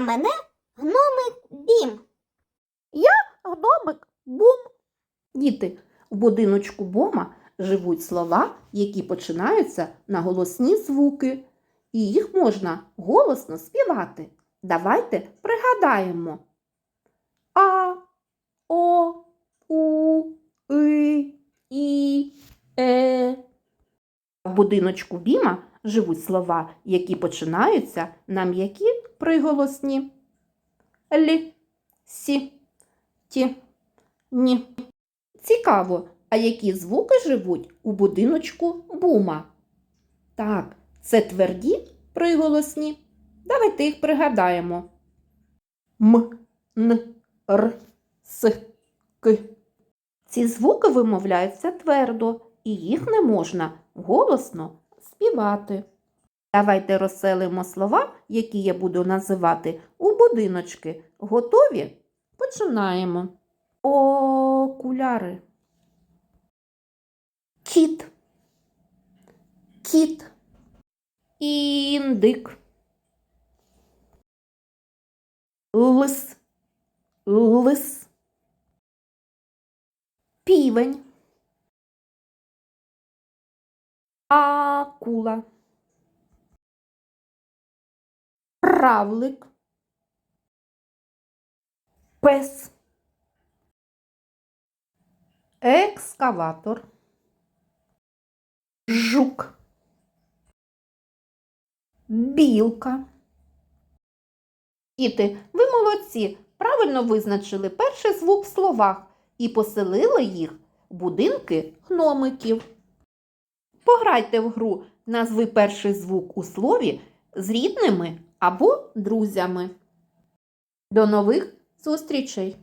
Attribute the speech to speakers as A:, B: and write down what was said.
A: А мене гномик Бім.
B: Я Гномик бум. Діти, в будиночку бома живуть слова, які починаються на голосні звуки, і їх можна голосно співати. Давайте пригадаємо. А, О, У, И, І, Е. В будиночку Біма живуть слова, які починаються на м'які приголосні. Лі, сі, ті, ні. Цікаво, а які звуки живуть у будиночку бума? Так, це тверді приголосні. Давайте їх пригадаємо. М, Н, Р, С, К. Ці звуки вимовляються твердо, і їх не можна голосно співати. Давайте розселимо слова, які я буду називати, у будиночки. Готові? Починаємо. Окуляри. Кіт. Кіт. Індик. Лис. Лис. Півень. Акула. Равлик. Пес. Екскаватор. Жук. Білка. Діти, ви молодці, правильно визначили перший звук в словах і поселили їх в будинки гномиків. Пограйте в гру назви перший звук у слові з рідними або друзями. До нових зустрічей!